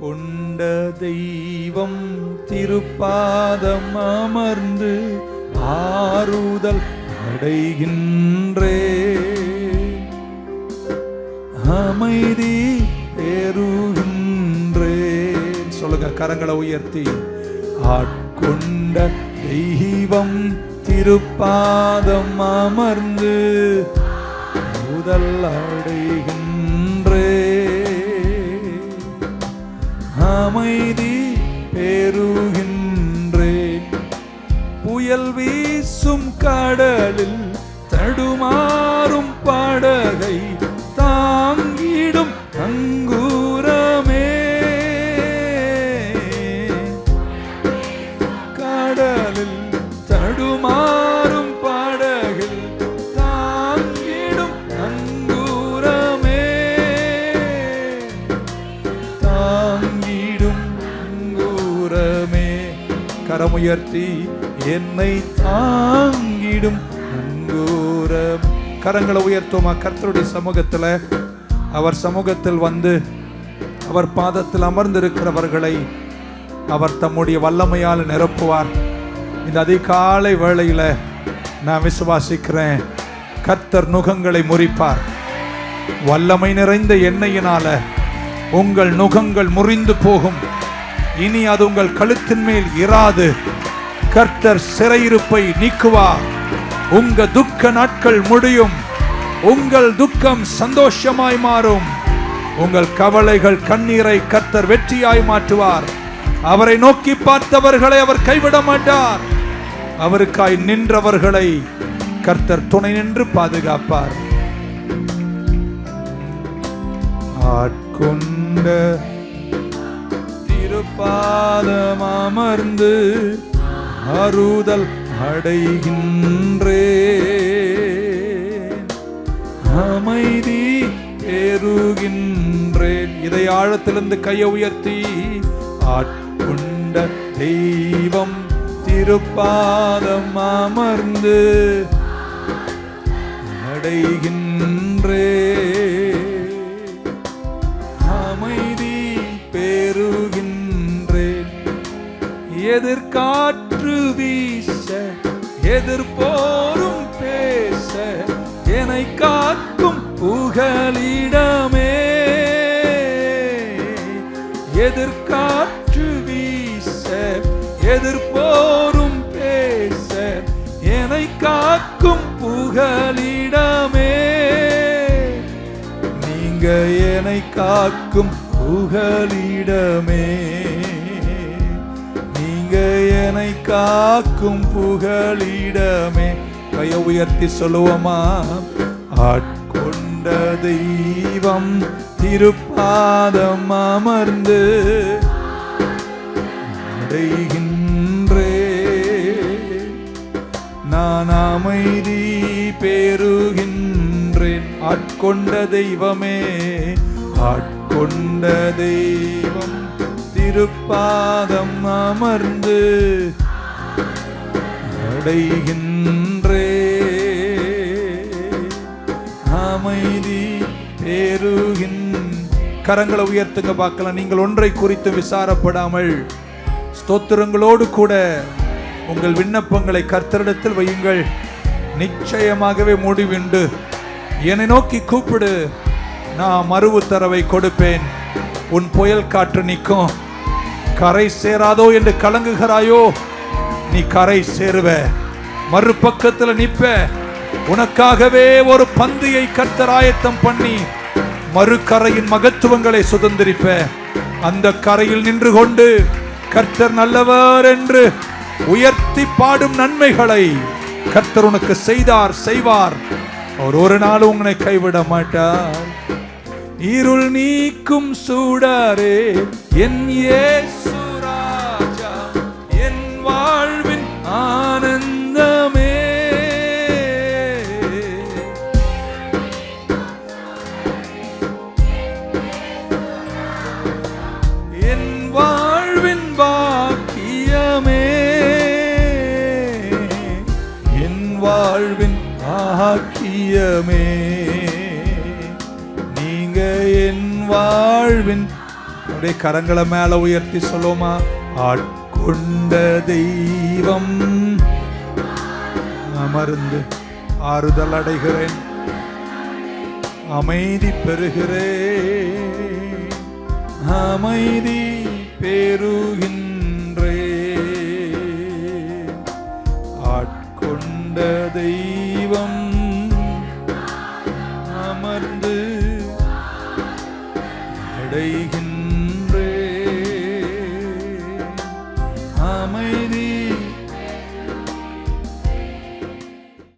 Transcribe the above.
கொண்ட தெய்வம் திருப்பாதம் அமர்ந்து ஆறுதல் அடைகின்றே. அமைதி பெறுகின்றேன் சொல்லுங்க கரங்களை உயர்த்தி. ஆட்கொண்ட தெய்வம் திருப்பாதம் அமர்ந்து முதல் அடைகின்ற அமைதி பெறுகின்றேன் புயல் வீசும் கடலில் தடுமாறும் படகை கரமுயர்த்தி என்னை தாங்கிடும் அங்கூரம் கரங்களை உயர்த்துமா கர்த்தருடைய சமூகத்தில் அவர் சமூகத்தில் வந்து அவர் பாதத்தில் அமர்ந்திருக்கிறவர்களை அவர் தம்முடைய வல்லமையால் நிரப்புவார். இந்த அதிகாலை வேளையில் நான் விசுவாசிக்கிறேன் கர்த்தர் நுகங்களை முறிப்பார். வல்லமை நிறைந்த எண்ணெயினால உங்கள் நுகங்கள் முறிந்து போகும். இனி அது உங்கள் கழுத்தின் மேல் இராது. கர்த்தர் சிறையிருப்பை நீக்குவார் உங்க துக்க நாட்கள் முடியும். உங்கள் துக்கம் சந்தோஷமாய் மாறும். உங்கள் கவலைகள் கண்ணீரை கர்த்தர் வெற்றியாய் மாற்றுவார். அவரை நோக்கி பார்த்தவர்களை அவர் கைவிட மாட்டார். அவருக்காய் நின்றவர்களை கர்த்தர் துணை நின்று பாதுகாப்பார். ஆட்கொண்ட பாதம் அமர்ந்து அறுதல் அடைகின்றே அமைதி ஏறுகின்றேன் இதை ஆழத்திலிருந்து கையை உயர்த்தி ஆட்கொண்ட தெய்வம் திருப்பாதம் அமர்ந்து அடைகின்றே எதிர்காற்று வீச எதிர்போரும் பேச என்னை காக்கும் புகலிடமே. எதிர்காற்று வீச எதிர்போரும் பேச என்னை காக்கும் புகலிடமே. நீங்க என்னை காக்கும் புகலிடமே. என்னை காக்கும் புகழிடமே. கைய உயர்த்தி சொல்லுவோமா? ஆட்கொண்ட தெய்வம் திருப்பாதம் அமர்ந்து அடைகின்றே நான் அமைதி பெறுகின்றேன். ஆட்கொண்ட தெய்வமே ஆட்கொண்ட தெய்வம் திருப்பாதம் அமர்ந்து அடைகின்றே. அமைதி பேருகின் கரங்களை உயர்த்துங்க பார்க்கலாம். நீங்கள் ஒன்றை குறித்து விசாரப்படாமல் ஸ்தோத்திரங்களோடு கூட உங்கள் விண்ணப்பங்களை கர்த்தரிடத்தில் வையுங்கள். நிச்சயமாகவே முடிவுண்டு. என்னை நோக்கி கூப்பிடு. நான் மறு கொடுப்பேன். உன் புயல் காற்று நிற்கும். கரை சேராதோ என்று கலங்குகிறாயோ நீ கரை சேருவ. மறுபக்கத்தில் நிற்ப உனக்காகவே ஒரு பந்தியை கர்த்தர் ஆயத்தம் பண்ணி மறுக்கரையின் மகத்துவங்களை சுதந்திரிப்ப. அந்த கரையில் நின்று கொண்டு கர்த்தர் நல்லவர் என்று உயர்த்தி பாடும் நன்மைகளை கர்த்தர் உனக்கு செய்தார் செய்வார். அவர் ஒரு நாள் உங்களை கைவிட மாட்டார். இருள் நீக்கும் சூடாரே என் ஏசு ராஜா என் வாழ்வின் ஆனந்தமே. என் வாழ்வின் பாக்கியமே என் வாழ்வின் ஆக்கியமே. வாழ்வின் அப்படியே கரங்களை மேல உயர்த்தி சொல்லுவோமா? ஆட்கொண்ட தெய்வம். அமர்ந்து ஆறுதல் அடைகிறேன். அமைதி பெறுகிறேன். அமைதி பெறுகின்றே ஆட்கொண்ட தெய்வம். அடைகின்ற